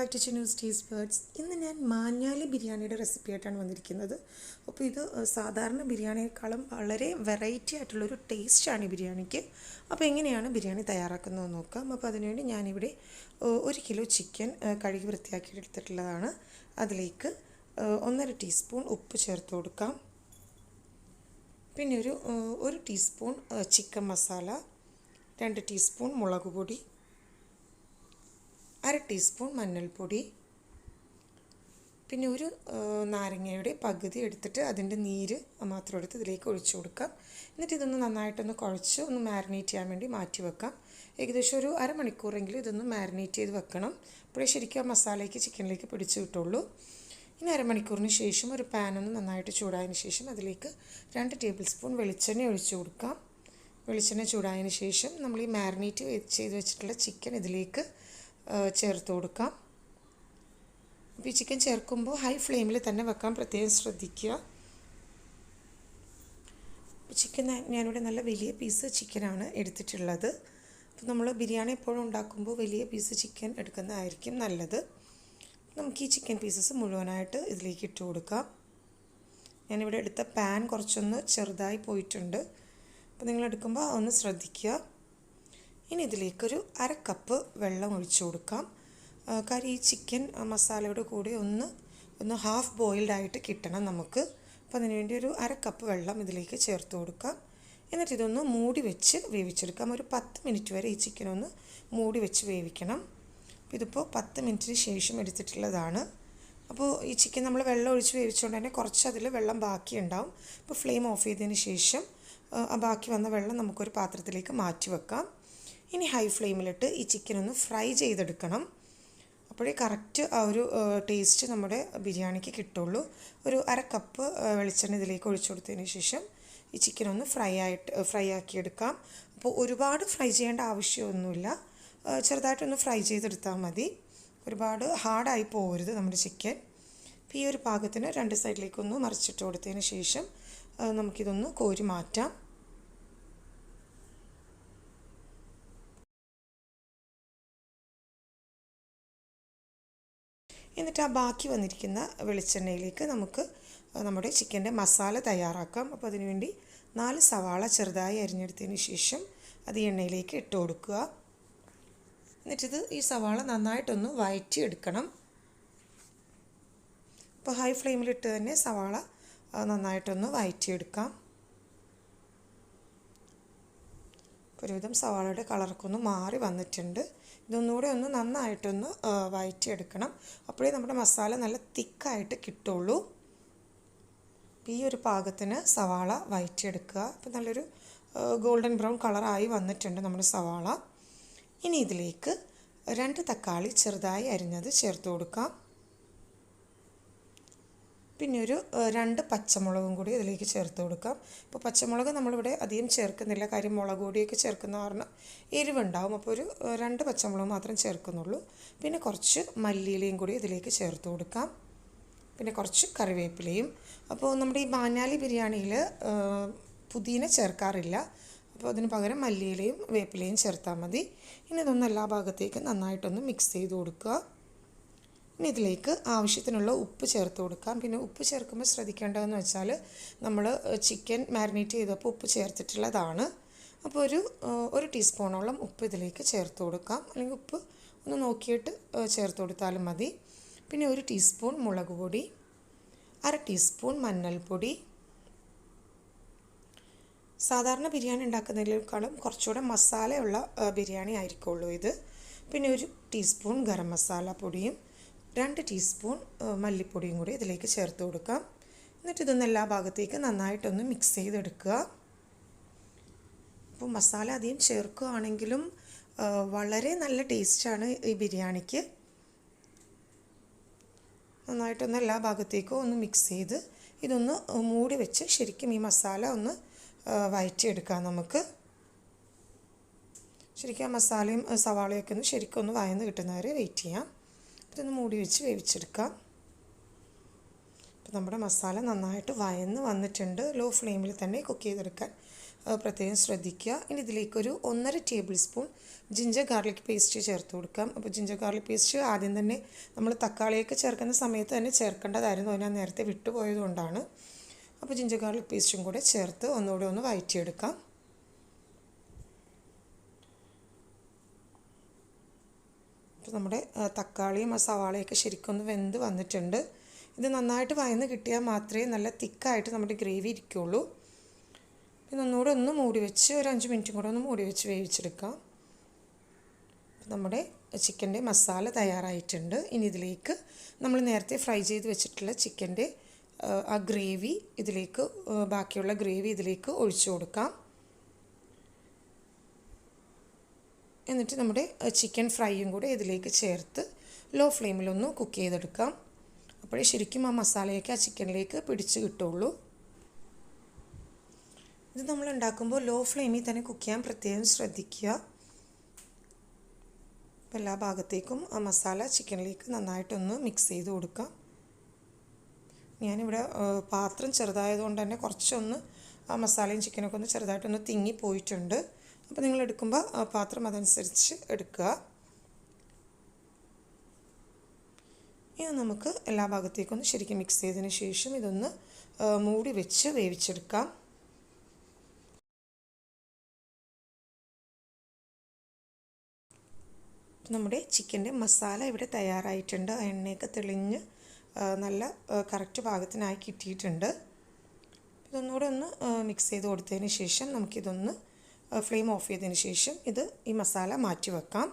Back to ചിനൂസ് ടീസ് birds ഇന്ന് ഞാൻ മാഞ്ഞാലി ബിരിയാണിയുടെ റെസിപ്പി ആയിട്ടാണ് വന്നിരിക്കുന്നത്. അപ്പോൾ ഇത് സാധാരണ ബിരിയാണിയേക്കാളും വളരെ വെറൈറ്റി ആയിട്ടുള്ളൊരു ടേസ്റ്റാണ് ഈ ബിരിയാണിക്ക്. അപ്പോൾ എങ്ങനെയാണ് ബിരിയാണി തയ്യാറാക്കുന്നത് നോക്കാം. അപ്പോൾ അതിനുവേണ്ടി ഞാനിവിടെ ഒരു കിലോ ചിക്കൻ കഴുകി വൃത്തിയാക്കി എടുത്തിട്ടുള്ളതാണ്. അതിലേക്ക് ഒന്നര ടീസ്പൂൺ ഉപ്പ് ചേർത്ത് കൊടുക്കാം. പിന്നെ ഒരു ഒരു ടീസ്പൂൺ ചിക്കൻ മസാല രണ്ട് ടീസ്പൂൺ മുളക് പൊടി അര ടീസ്പൂൺ മഞ്ഞൾപ്പൊടി. പിന്നെ ഒരു നാരങ്ങയുടെ പകുതി എടുത്തിട്ട് അതിന്റെ നീര് മാത്രം എടുത്ത് ഇതിലേക്ക് ഒഴിച്ചു കൊടുക്കാം. എന്നിട്ട് ഇതൊന്ന് നന്നായിട്ടൊന്ന് കുഴച്ച് ഒന്ന് മാരിനേറ്റ് ചെയ്യാൻ വേണ്ടി മാറ്റി വെക്കാം. ഏകദേശം ഒരു അരമണിക്കൂറെങ്കിലും ഇതൊന്ന് മാരിനേറ്റ് ചെയ്ത് വെക്കണം. അപ്പോഴേ ശരിക്കും ആ മസാലയ്ക്ക് ചിക്കനിലേക്ക് പിടിച്ചു കിട്ടുള്ളൂ. ഇനി അരമണിക്കൂറിന് ശേഷം ഒരു പാൻ ഒന്ന് നന്നായിട്ട് ചൂടായതിന് ശേഷം അതിലേക്ക് രണ്ട് ടേബിൾ സ്പൂൺ വെളിച്ചെണ്ണ ഒഴിച്ചു കൊടുക്കാം. വെളിച്ചെണ്ണ ചൂടായതിന് ശേഷം നമ്മൾ ഈ മാരിനേറ്റ് ചെയ്ത് വെച്ചിട്ടുള്ള ചിക്കൻ ഇതിലേക്ക് ചേർത്ത് കൊടുക്കാം. അപ്പോൾ ഈ ചിക്കൻ ചേർക്കുമ്പോൾ ഹൈ ഫ്ലെയിമിൽ തന്നെ വെക്കാൻ പ്രത്യേകം ശ്രദ്ധിക്കുക. ചിക്കൻ ഞാനിവിടെ നല്ല വലിയ പീസ് ചിക്കനാണ് എടുത്തിട്ടുള്ളത്. അപ്പോൾ നമ്മൾ ബിരിയാണി എപ്പോഴും ഉണ്ടാക്കുമ്പോൾ വലിയ പീസ് ചിക്കൻ എടുക്കുന്നതായിരിക്കും നല്ലത്. നമുക്ക് ഈ ചിക്കൻ പീസസ് മുഴുവനായിട്ട് ഇതിലേക്ക് ഇട്ട് കൊടുക്കാം. ഞാനിവിടെ എടുത്ത പാൻ കുറച്ചൊന്ന് ചെറുതായി പോയിട്ടുണ്ട്. അപ്പോൾ നിങ്ങൾ എടുക്കുമ്പോൾ ഒന്ന് ശ്രദ്ധിക്കുക. ഇനി ഇതിലേക്കൊരു അര കപ്പ് വെള്ളം ഒഴിച്ചു കൊടുക്കാം. കാര്യം ഈ ചിക്കൻ മസാലയുടെ കൂടെ ഒന്ന് ഒന്ന് ഹാഫ് ബോയിൽഡ് ആയിട്ട് കിട്ടണം നമുക്ക്. അപ്പോൾ അതിനുവേണ്ടി ഒരു അര കപ്പ് വെള്ളം ഇതിലേക്ക് ചേർത്ത് കൊടുക്കാം. എന്നിട്ട് ഇതൊന്ന് മൂടി വെച്ച് വേവിച്ചെടുക്കാം. ഒരു പത്ത് മിനിറ്റ് വരെ ഈ ചിക്കൻ ഒന്ന് മൂടി വെച്ച് വേവിക്കണം. ഇതിപ്പോൾ പത്ത് മിനിറ്റിന് ശേഷം എടുത്തിട്ടുള്ളതാണ്. അപ്പോൾ ഈ ചിക്കൻ നമ്മൾ വെള്ളം ഒഴിച്ച് വേവിച്ചുകൊണ്ട് തന്നെ കുറച്ച് അതിൽ വെള്ളം ബാക്കി ഉണ്ടാവും. അപ്പോൾ ഫ്ലെയിം ഓഫ് ചെയ്തതിന് ശേഷം ബാക്കി വന്ന വെള്ളം നമുക്കൊരു പാത്രത്തിലേക്ക് മാറ്റി വെക്കാം. ഇനി ഹൈ ഫ്ലെയിമിലിട്ട് ഈ ചിക്കൻ ഒന്ന് ഫ്രൈ ചെയ്തെടുക്കണം. അപ്പോഴേ കറക്റ്റ് ആ ഒരു ടേസ്റ്റ് നമ്മുടെ ബിരിയാണിക്ക് കിട്ടുള്ളൂ. ഒരു അര കപ്പ് വെളിച്ചെണ്ണ ഇതിലേക്ക് ഒഴിച്ചു കൊടുത്തതിന് ശേഷം ഈ ചിക്കൻ ഒന്ന് ഫ്രൈ ആയിട്ട് ഫ്രൈ ആക്കിയെടുക്കാം. അപ്പോൾ ഒരുപാട് ഫ്രൈ ചെയ്യേണ്ട ആവശ്യമൊന്നുമില്ല. ചെറുതായിട്ടൊന്ന് ഫ്രൈ ചെയ്തെടുത്താൽ മതി. ഒരുപാട് ഹാർഡായി പോകരുത് നമ്മുടെ ചിക്കൻ അപ്പോൾ ഈ ഒരു പാകത്തിന് രണ്ട് സൈഡിലേക്കൊന്ന് മറിച്ചിട്ട് കൊടുത്തതിന് ശേഷം നമുക്കിതൊന്ന് കോരി മാറ്റാം. എന്നിട്ട് ആ ബാക്കി വന്നിരിക്കുന്ന വെളിച്ചെണ്ണയിലേക്ക് നമുക്ക് നമ്മുടെ ചിക്കന്റെ മസാല തയ്യാറാക്കാം. അപ്പോൾ അതിനുവേണ്ടി നാല് സവാള ചെറുതായി അരിഞ്ഞെടുത്തതിന് ശേഷം അത് എണ്ണയിലേക്ക് ഇട്ട് കൊടുക്കുക. എന്നിട്ടിത് ഈ സവാള നന്നായിട്ടൊന്ന് വയറ്റിയെടുക്കണം. അപ്പോൾ ഹൈ ഫ്ലെയിമിലിട്ട് തന്നെ സവാള നന്നായിട്ടൊന്ന് വഴറ്റിയെടുക്കാം ഒരുവിധം സവാളയുടെ കളറൊക്കെ ഒന്ന് മാറി വന്നിട്ടുണ്ട്. ഇതൊന്നുകൂടെ ഒന്ന് നന്നായിട്ടൊന്ന് വയറ്റിയെടുക്കണം. അപ്പോഴേ നമ്മുടെ മസാല നല്ല തിക്കായിട്ട് കിട്ടുള്ളൂ. ഈ ഒരു പാകത്തിന് സവാള വഴറ്റിയെടുക്കുക അപ്പോൾ നല്ലൊരു ഗോൾഡൻ ബ്രൗൺ കളറായി വന്നിട്ടുണ്ട് നമ്മുടെ സവാള. ഇനി ഇതിലേക്ക് രണ്ട് തക്കാളി ചെറുതായി അരിഞ്ഞത് ചേർത്ത് കൊടുക്കാം. പിന്നെ ഒരു രണ്ട് പച്ചമുളകും കൂടി ഇതിലേക്ക് ചേർത്ത് കൊടുക്കാം. ഇപ്പോൾ പച്ചമുളക് നമ്മളിവിടെ അധികം ചേർക്കുന്നില്ല. കാര്യം മുളക് പൊടിയൊക്കെ ചേർക്കുന്ന കാരണം എരിവുണ്ടാവും. അപ്പോൾ ഒരു രണ്ട് പച്ചമുളക് മാത്രം ചേർക്കുന്നുള്ളൂ. പിന്നെ കുറച്ച് മല്ലിയിലയും കൂടി ഇതിലേക്ക് ചേർത്ത് കൊടുക്കാം. പിന്നെ കുറച്ച് കറിവേപ്പിലയും. അപ്പോൾ നമ്മുടെ ഈ മാഞ്ഞാലി ബിരിയാണിയിൽ പുതിന ചേർക്കാറില്ല. അപ്പോൾ അതിന് പകരം മല്ലിയിലയും വേപ്പിലയും ചേർത്താൽ മതി. ഇനി ഇതൊന്ന് എല്ലാ ഭാഗത്തേക്കും നന്നായിട്ടൊന്ന് മിക്സ് ചെയ്ത് കൊടുക്കുക. ഇനി ഇതിലേക്ക് ആവശ്യത്തിനുള്ള ഉപ്പ് ചേർത്ത് കൊടുക്കാം. പിന്നെ ഉപ്പ് ചേർക്കുമ്പോൾ ശ്രദ്ധിക്കേണ്ടതെന്ന് വെച്ചാൽ നമ്മൾ ചിക്കൻ മാരിനേറ്റ് ചെയ്തപ്പോൾ ഉപ്പ് ചേർത്തിട്ടുള്ളതാണ്. അപ്പോൾ ഒരു ഒരു ടീസ്പൂണോളം ഉപ്പ് ഇതിലേക്ക് ചേർത്ത് കൊടുക്കാം. അല്ലെങ്കിൽ ഉപ്പ് ഒന്ന് നോക്കിയിട്ട് ചേർത്ത് കൊടുത്താലും മതി. പിന്നെ ഒരു ടീസ്പൂൺ മുളക് പൊടി അര ടീസ്പൂൺ മഞ്ഞൾപ്പൊടി. സാധാരണ ബിരിയാണി ഉണ്ടാക്കുന്നതിനേക്കാളും കുറച്ചുകൂടെ മസാലയുള്ള ബിരിയാണി ആയിരിക്കുള്ളൂ ഇത്. പിന്നെ ഒരു ടീസ്പൂൺ ഗരം മസാല പൊടിയും രണ്ട് ടീസ്പൂൺ മല്ലിപ്പൊടിയും കൂടി ഇതിലേക്ക് ചേർത്ത് കൊടുക്കാം. എന്നിട്ട് ഇതൊന്ന് എല്ലാ ഭാഗത്തേക്ക് നന്നായിട്ടൊന്ന് മിക്സ് ചെയ്തെടുക്കുക. അപ്പോൾ മസാല അധികം ചേർക്കുകയാണെങ്കിലും വളരെ നല്ല ടേസ്റ്റാണ് ഈ ബിരിയാണിക്ക്. നന്നായിട്ടൊന്ന് എല്ലാ ഭാഗത്തേക്കും ഒന്ന് മിക്സ് ചെയ്ത് ഇതൊന്ന് മൂടി വെച്ച് ശരിക്കും ഈ മസാല ഒന്ന് വയറ്റിയെടുക്കാം നമുക്ക്. ശരിക്കും ആ മസാലയും സവാളയൊക്കെ ഒന്ന് ശരിക്കും ഒന്ന് വയന്ന് കിട്ടുന്നവരെ വെയിറ്റ് ചെയ്യാം. ഇതൊന്ന് മൂടി വെച്ച് വേവിച്ചെടുക്കാം. അപ്പോൾ നമ്മുടെ മസാല നന്നായിട്ട് വയന്ന് വന്നിട്ടുണ്ട്. ലോ ഫ്ലെയിമിൽ തന്നെ കുക്ക് ചെയ്തെടുക്കാൻ പ്രത്യേകം ശ്രദ്ധിക്കുക. ഇനി ഇതിലേക്കൊരു ഒന്നര tablespoon ginger garlic paste ചേർത്ത് കൊടുക്കാം. അപ്പോൾ ജിഞ്ചർ ഗാർലിക് പേസ്റ്റ് ആദ്യം തന്നെ നമ്മൾ തക്കാളിയൊക്കെ ചേർക്കുന്ന സമയത്ത് തന്നെ ചേർക്കേണ്ടതായിരുന്നു. ഞാൻ നേരത്തെ വിട്ടുപോയതുകൊണ്ടാണ്. അപ്പോൾ ജിഞ്ചർ ഗാർലിക് പേസ്റ്റും കൂടെ ചേർത്ത് ഒന്നുകൂടെ ഒന്ന് വഴറ്റിയെടുക്കാം അപ്പോൾ നമ്മുടെ തക്കാളിയും ആ സവാളയൊക്കെ ശരിക്കും ഒന്ന് വെന്ത് വന്നിട്ടുണ്ട്. ഇത് നന്നായിട്ട് വയന്ന് കിട്ടിയാൽ മാത്രമേ നല്ല തിക്കായിട്ട് നമ്മുടെ ഗ്രേവി ഇരിക്കുള്ളൂ. പിന്നെ ഒന്നുകൂടെ ഒന്ന് മൂടി വെച്ച് ഒരു അഞ്ച് മിനിറ്റും കൂടെ ഒന്ന് മൂടി വെച്ച് വേവിച്ചെടുക്കാം. നമ്മുടെ ചിക്കന്റെ മസാല തയ്യാറായിട്ടുണ്ട്. ഇനി ഇതിലേക്ക് നമ്മൾ നേരത്തെ ഫ്രൈ ചെയ്ത് വെച്ചിട്ടുള്ള ചിക്കന്റെ ആ ഗ്രേവി ഇതിലേക്ക് ബാക്കിയുള്ള ഗ്രേവി ഇതിലേക്ക് ഒഴിച്ചു കൊടുക്കാം. എന്നിട്ട് നമ്മുടെ ചിക്കൻ ഫ്രൈയും കൂടെ ഇതിലേക്ക് ചേർത്ത് ലോ ഫ്ലെയിമിലൊന്ന് കുക്ക് ചെയ്തെടുക്കാം. അപ്പോഴേ ശരിക്കും ആ മസാലയൊക്കെ ആ ചിക്കനിലേക്ക് പിടിച്ച് കിട്ടുള്ളൂ. ഇത് നമ്മൾ ഉണ്ടാക്കുമ്പോൾ ലോ ഫ്ലെയിമിൽ തന്നെ കുക്ക് ചെയ്യാൻ പ്രത്യേകം ശ്രദ്ധിക്കുക. എല്ലാ ഭാഗത്തേക്കും ആ മസാല ചിക്കനിലേക്ക് നന്നായിട്ടൊന്ന് മിക്സ് ചെയ്ത് കൊടുക്കാം. ഞാനിവിടെ പാത്രം ചെറുതായതുകൊണ്ട് തന്നെ കുറച്ചൊന്ന് ആ മസാലയും ചിക്കനൊക്കെ ഒന്ന് ചെറുതായിട്ടൊന്ന് തിങ്ങി പോയിട്ടുണ്ട്. അപ്പോൾ നിങ്ങൾ എടുക്കുമ്പോൾ ആ പാത്രം അതനുസരിച്ച് എടുക്കുക. ഇനി നമുക്ക് എല്ലാ ഭാഗത്തേക്കും ഒന്ന് ശരിക്കും മിക്സ് ചെയ്തതിന് ശേഷം ഇതൊന്ന് മൂടി വെച്ച് വേവിച്ചെടുക്കാം. നമ്മുടെ ചിക്കന്റെ മസാല ഇവിടെ തയ്യാറായിട്ടുണ്ട്. എണ്ണയൊക്കെ തെളിഞ്ഞ് നല്ല കറക്റ്റ് ഭാഗത്തിനായി കിട്ടിയിട്ടുണ്ട്. ഇതൊന്നുകൂടെ ഒന്ന് മിക്സ് ചെയ്ത് കൊടുത്തതിന് ശേഷം നമുക്കിതൊന്ന് ഫ്ലെയിം ഓഫ് ചെയ്തതിന് ശേഷം ഇത് ഈ മസാല മാറ്റി വെക്കാം.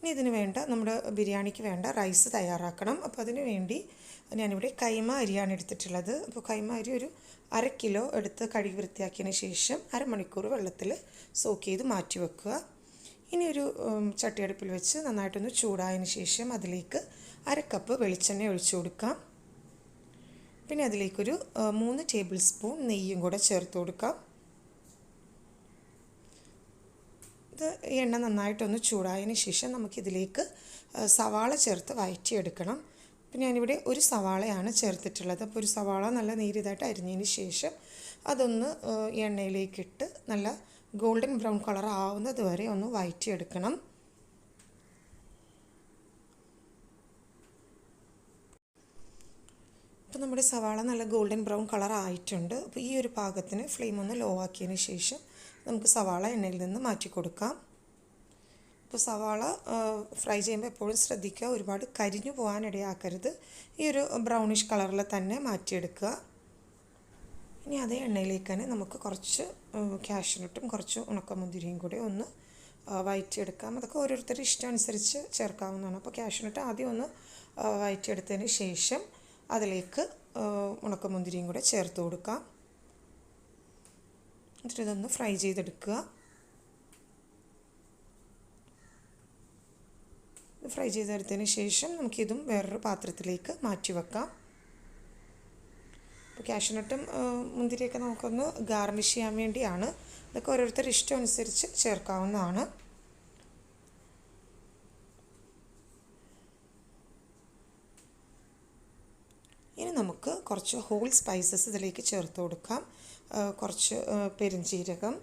ഇനി ഇതിന് വേണ്ട നമ്മുടെ ബിരിയാണിക്ക് വേണ്ട റൈസ് തയ്യാറാക്കണം. അപ്പോൾ അതിന് വേണ്ടി ഞാനിവിടെ കൈമ അരിയാണ് എടുത്തിട്ടുള്ളത്. അപ്പോൾ കൈമ അരി ഒരു അര കിലോ എടുത്ത് കഴുകി വൃത്തിയാക്കിയതിന് ശേഷം അരമണിക്കൂർ വെള്ളത്തിൽ സോക്ക് ചെയ്ത് മാറ്റി വെക്കുക. ഇനി ഒരു ചട്ടിയടുപ്പിൽ വെച്ച് നന്നായിട്ടൊന്ന് ചൂടായതിന് ശേഷം അതിലേക്ക് അര കപ്പ് വെളിച്ചെണ്ണ ഒഴിച്ചു കൊടുക്കാം. പിന്നെ അതിലേക്കൊരു മൂന്ന് ടേബിൾ സ്പൂൺ നെയ്യും കൂടെ ചേർത്ത് കൊടുക്കാം. ഇത് എണ്ണ നന്നായിട്ടൊന്ന് ചൂടായതിന് ശേഷം നമുക്കിതിലേക്ക് സവാള ചേർത്ത് വയറ്റിയെടുക്കണം അപ്പം ഞാനിവിടെ ഒരു സവാളയാണ് ചേർത്തിട്ടുള്ളത്. അപ്പോൾ ഒരു സവാള നല്ല നേരിയതായിട്ട് അരിഞ്ഞതിന് ശേഷം അതൊന്ന് എണ്ണയിലേക്കിട്ട് നല്ല ഗോൾഡൻ ബ്രൗൺ കളർ ആവുന്നത് വരെ ഒന്ന് വയറ്റിയെടുക്കണം ഇപ്പം നമ്മുടെ സവാള നല്ല ഗോൾഡൻ ബ്രൗൺ കളർ ആയിട്ടുണ്ട്. അപ്പോൾ ഈ ഒരു പാകത്തിന് ഫ്ലെയിം ഒന്ന് ലോ ആക്കിയതിന് ശേഷം നമുക്ക് സവാള എണ്ണയിൽ നിന്ന് മാറ്റി കൊടുക്കാം. ഇപ്പോൾ സവാള ഫ്രൈ ചെയ്യുമ്പോൾ എപ്പോഴും ശ്രദ്ധിക്കുക. ഒരുപാട് കരിഞ്ഞു പോകാനിടയാക്കരുത് ഈ ഒരു ബ്രൗണിഷ് കളറിൽ തന്നെ മാറ്റിയെടുക്കുക. ഇനി അതേ എണ്ണയിലേക്ക് തന്നെ നമുക്ക് കുറച്ച് ക്യാഷ്നട്ടും കുറച്ച് ഉണക്കമുന്തിരിയും കൂടി ഒന്ന് വയറ്റിയെടുക്കാം. അതൊക്കെ ഓരോരുത്തരുടെ ഇഷ്ടം അനുസരിച്ച് ചേർക്കാവുന്നതാണ്. അപ്പോൾ ക്യാഷ്നട്ട് ആദ്യം ഒന്ന് വയറ്റിയെടുത്തതിന് ശേഷം അതിലേക്ക് ഉണക്കമുന്തിരിയും കൂടെ ചേർത്ത് കൊടുക്കാം. എന്നിട്ട് ഇതൊന്ന് ഫ്രൈ ചെയ്തെടുക്കുക. ഫ്രൈ ചെയ്തെടുത്തതിന് ശേഷം നമുക്കിതും വേറൊരു പാത്രത്തിലേക്ക് മാറ്റി വെക്കാം. അപ്പോൾ കാഷ്നട്ടും മുന്തിരിയൊക്കെ നമുക്കൊന്ന് ഗാർണിഷ് ചെയ്യാൻ വേണ്ടിയാണ്. ഇതൊക്കെ ഓരോരുത്തരുടെ ഇഷ്ടം അനുസരിച്ച് ചേർക്കാവുന്നതാണ്. ഇനി നമുക്ക് കുറച്ച് ഹോൾ സ്പൈസസ് ഇതിലേക്ക് ചേർത്ത് കൊടുക്കാം. കുറച്ച് ആ, പെരുംജീരകം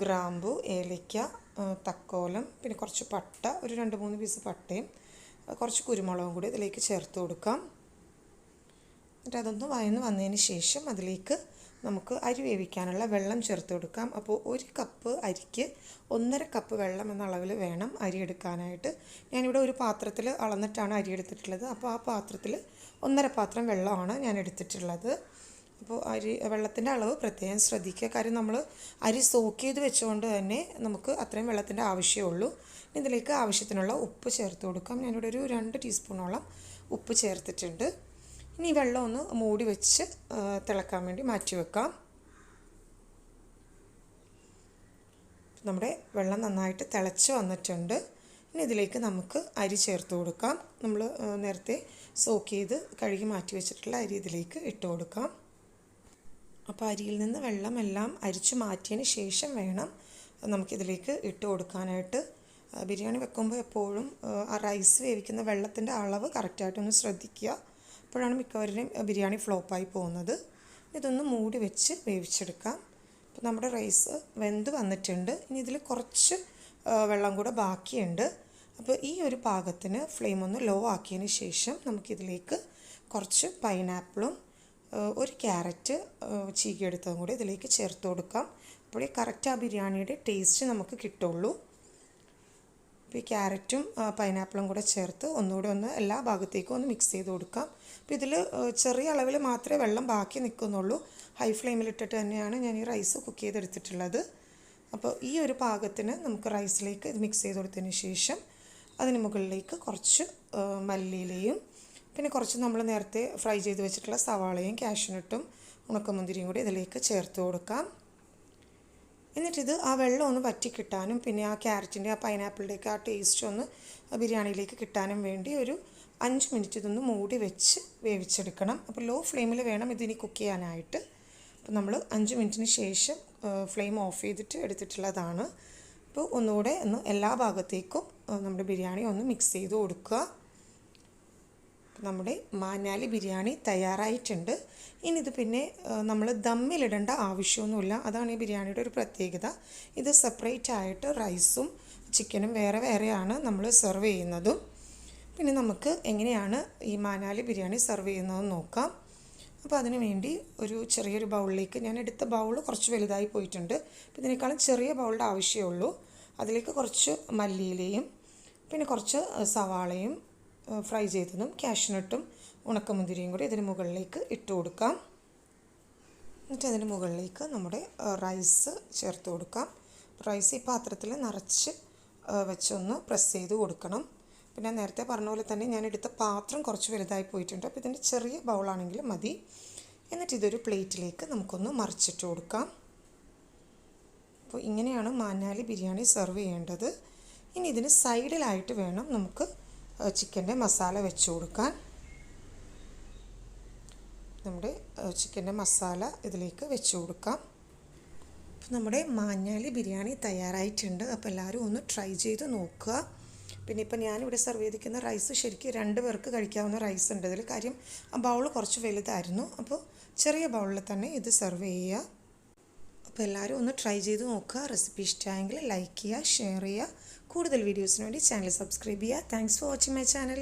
ഗ്രാമ്പു ഏലയ്ക്ക തക്കോലം പിന്നെ കുറച്ച് പട്ട ഒരു രണ്ട് മൂന്ന് പീസ് പട്ടയും കുറച്ച് കുരുമുളകും കൂടി ഇതിലേക്ക് ചേർത്ത് കൊടുക്കാം. എന്നിട്ട് അതൊന്ന് വയന്ന് വന്നതിന് ശേഷം അതിലേക്ക് നമുക്ക് അരി വേവിക്കാനുള്ള വെള്ളം ചേർത്ത് കൊടുക്കാം. അപ്പോൾ ഒരു കപ്പ് അരിക്ക് ഒന്നര കപ്പ് വെള്ളം എന്ന അളവിൽ വേണം അരി എടുക്കാനായിട്ട്. ഞാനിവിടെ ഒരു പാത്രത്തിൽ അളന്നിട്ടാണ് അരി എടുത്തിട്ടുള്ളത്. അപ്പോൾ ആ പാത്രത്തിൽ ഒന്നര പാത്രം വെള്ളമാണ് ഞാൻ എടുത്തിട്ടുള്ളത്. അപ്പോൾ അരി വെള്ളത്തിന്റെ അളവ് പ്രത്യേകം ശ്രദ്ധിക്കുക. കാര്യം നമ്മൾ അരി സോക്ക് ചെയ്ത് വെച്ചുകൊണ്ട് തന്നെ നമുക്ക് അത്രയും വെള്ളത്തിന്റെ ആവശ്യമുള്ളൂ ഇതിലേക്ക് ആവശ്യത്തിനുള്ള ഉപ്പ് ചേർത്ത് കൊടുക്കാം. ഞാനിവിടെ ഒരു രണ്ട് ടീസ്പൂണോളം ഉപ്പ് ചേർത്തിട്ടുണ്ട്. ഇനി വെള്ളം ഒന്ന് മൂടി വെച്ച് തിളക്കാൻ വേണ്ടി മാറ്റി വെക്കാം. നമ്മുടെ വെള്ളം നന്നായിട്ട് തിളച്ച് വന്നിട്ടുണ്ട്. ഇനി ഇതിലേക്ക് നമുക്ക് അരി ചേർത്ത് കൊടുക്കാം. നമ്മൾ നേരത്തെ സോക്ക് ചെയ്ത് കഴുകി മാറ്റി വെച്ചിട്ടുള്ള അരി ഇതിലേക്ക് ഇട്ട് കൊടുക്കാം. അപ്പോൾ അരിയിൽ നിന്ന് വെള്ളമെല്ലാം അരിച്ചു മാറ്റിയതിന് ശേഷം വേണം നമുക്കിതിലേക്ക് ഇട്ട് കൊടുക്കാനായിട്ട്. ബിരിയാണി വെക്കുമ്പോൾ എപ്പോഴും ആ, റൈസ് വേവിക്കുന്ന വെള്ളത്തിന്റെ അളവ് കറക്റ്റായിട്ടൊന്ന് ശ്രദ്ധിക്കുക. അപ്പോഴാണ് മിക്കവരുടെയും ബിരിയാണി ഫ്ലോപ്പായി പോകുന്നത്. ഇതൊന്ന് മൂടി വെച്ച് വേവിച്ചെടുക്കാം. അപ്പോൾ നമ്മുടെ റൈസ് വെന്ത് വന്നിട്ടുണ്ട്. ഇനി ഇതിൽ കുറച്ച് വെള്ളം കൂടെ ബാക്കിയുണ്ട്. അപ്പോൾ ഈ ഒരു പാകത്തിന് ഫ്ലെയിം ഒന്ന് ലോ ആക്കിയതിന് ശേഷം നമുക്കിതിലേക്ക് കുറച്ച് പൈനാപ്പിളും ഒരു ക്യാരറ്റ് ചീകിയെടുത്തതും കൂടി ഇതിലേക്ക് ചേർത്ത് കൊടുക്കാം. അപ്പോഴേ കറക്റ്റ് ആ ബിരിയാണിയുടെ ടേസ്റ്റ് നമുക്ക് കിട്ടുള്ളൂ. അപ്പോൾ ഈ ക്യാരറ്റും പൈനാപ്പിളും കൂടെ ചേർത്ത് ഒന്നുകൂടെ ഒന്ന് എല്ലാ ഭാഗത്തേക്കും ഒന്ന് മിക്സ് ചെയ്ത് കൊടുക്കാം. അപ്പോൾ ഇതിൽ ചെറിയ അളവിൽ മാത്രമേ വെള്ളം ബാക്കി നിൽക്കുന്നുള്ളൂ. ഹൈ ഫ്ലെയിമിലിട്ടിട്ട് തന്നെയാണ് ഞാൻ ഈ റൈസ് കുക്ക് ചെയ്തെടുത്തിട്ടുള്ളത്. അപ്പോൾ ഈ ഒരു പാകത്തിന് നമുക്ക് റൈസിലേക്ക് ഇത് മിക്സ് ചെയ്ത് കൊടുത്തതിന് ശേഷം അതിന് മുകളിലേക്ക് കുറച്ച് മല്ലിയിലയും പിന്നെ കുറച്ച് നമ്മൾ നേരത്തെ ഫ്രൈ ചെയ്ത് വെച്ചിട്ടുള്ള സവാളയും കാഷ്യനട്ടും ഉണക്കമുന്തിരിയും കൂടി ഇതിലേക്ക് ചേർത്ത് കൊടുക്കാം. എന്നിട്ടിത് ആ വെള്ളം ഒന്ന് വറ്റി കിട്ടാനും പിന്നെ ആ ക്യാരറ്റിന്റെ ആ പൈനാപ്പിളിന്റെയൊക്കെ ആ ടേസ്റ്റ് ഒന്ന് ബിരിയാണിയിലേക്ക് കിട്ടാനും വേണ്ടി ഒരു അഞ്ച് മിനിറ്റ് ഇതൊന്ന് മൂടി വെച്ച് വേവിച്ചെടുക്കണം. അപ്പോൾ ലോ ഫ്ലെയിമിൽ വേണം ഇതിനി കുക്ക് ചെയ്യാനായിട്ട്. അപ്പോൾ നമ്മൾ അഞ്ച് മിനിറ്റിന് ശേഷം ഫ്ലെയിം ഓഫ് ചെയ്തിട്ട് എടുത്തിട്ടുള്ളതാണ്. അപ്പോൾ ഒന്നുകൂടെ ഒന്ന് എല്ലാ ഭാഗത്തേക്കും നമ്മുടെ ബിരിയാണി ഒന്ന് മിക്സ് ചെയ്ത് കൊടുക്കുക. നമ്മുടെ മാനാലി ബിരിയാണി തയ്യാറായിട്ടുണ്ട്. ഇനി ഇത് പിന്നെ നമ്മൾ ദമ്മിലിടേണ്ട ആവശ്യമൊന്നുമില്ല. അതാണ് ഈ ബിരിയാണിയുടെ ഒരു പ്രത്യേകത. ഇത് സെപ്പറേറ്റ് ആയിട്ട് റൈസും ചിക്കനും വേറെ വേറെയാണ് നമ്മൾ സെർവ് ചെയ്യുന്നതും. പിന്നെ നമുക്ക് എങ്ങനെയാണ് ഈ മാനാലി ബിരിയാണി സെർവ് ചെയ്യുന്നതെന്ന് നോക്കാം. അപ്പോൾ അതിന് വേണ്ടി ഒരു ചെറിയൊരു ബൗളിലേക്ക് ഞാൻ എടുത്ത ബൗൾ കുറച്ച് വലുതായി പോയിട്ടുണ്ട്. ഇതിനേക്കാളും ചെറിയ ബൗളിന്റെ ആവശ്യമേ ഉള്ളൂ അതിലേക്ക് കുറച്ച് മല്ലിയിലയും പിന്നെ കുറച്ച് സവാളയും ഫ്രൈ ചെയ്തതും കാഷ്നട്ടും ഉണക്കമുന്തിരിയും കൂടി ഇതിന് മുകളിലേക്ക് ഇട്ട് കൊടുക്കാം. എന്നിട്ട് അതിന് മുകളിലേക്ക് നമ്മുടെ റൈസ് ചേർത്ത് കൊടുക്കാം. റൈസ് ഈ പാത്രത്തിൽ നിറച്ച് വെച്ചൊന്ന് പ്രസ് ചെയ്ത് കൊടുക്കണം. പിന്നെ നേരത്തെ പറഞ്ഞ പോലെ തന്നെ ഞാൻ എടുത്ത പാത്രം കുറച്ച് വലുതായി പോയിട്ടുണ്ട്. അപ്പോൾ ഇതിന്റെ ചെറിയ ബൗളാണെങ്കിൽ മതി. എന്നിട്ട് ഇതൊരു പ്ലേറ്റിലേക്ക് നമുക്കൊന്ന് മറിച്ചിട്ട് കൊടുക്കാം. അപ്പോൾ ഇങ്ങനെയാണ് മാനാലി ബിരിയാണി സെർവ് ചെയ്യേണ്ടത്. ഇനി ഇതിന് സൈഡിലായിട്ട് വേണം നമുക്ക് ചിക്കന്റെ മസാല വെച്ച് കൊടുക്കാൻ. നമ്മുടെ ചിക്കന്റെ മസാല ഇതിലേക്ക് വെച്ച് കൊടുക്കാം. അപ്പോൾ നമ്മുടെ മാഞ്ഞാലി ബിരിയാണി തയ്യാറായിട്ടുണ്ട്. അപ്പോൾ എല്ലാവരും ഒന്ന് ട്രൈ ചെയ്ത് നോക്കുക. പിന്നെ ഇപ്പം ഞാനിവിടെ സെർവ് ചെയ്തിരിക്കുന്ന റൈസ് ശരിക്കും രണ്ട് പേർക്ക് കഴിക്കാവുന്ന റൈസ് ഉണ്ട്. ഇതിൽ കാര്യം ആ ബൗൾ കുറച്ച് വലുതായിരുന്നു. അപ്പോൾ ചെറിയ ബൗളിൽ തന്നെ ഇത് സെർവ് ചെയ്യുക. അപ്പോൾ എല്ലാവരും ഒന്ന് ട്രൈ ചെയ്ത് നോക്കുക. റെസിപ്പി ഇഷ്ടമായെങ്കിൽ ലൈക്ക് ചെയ്യുക ഷെയർ ചെയ്യുക. കൂടുതൽ വീഡിയോസിന് വേണ്ടി ചാനൽ സബ്സ്ക്രൈബ് ചെയ്യുക. Thanks for watching my channel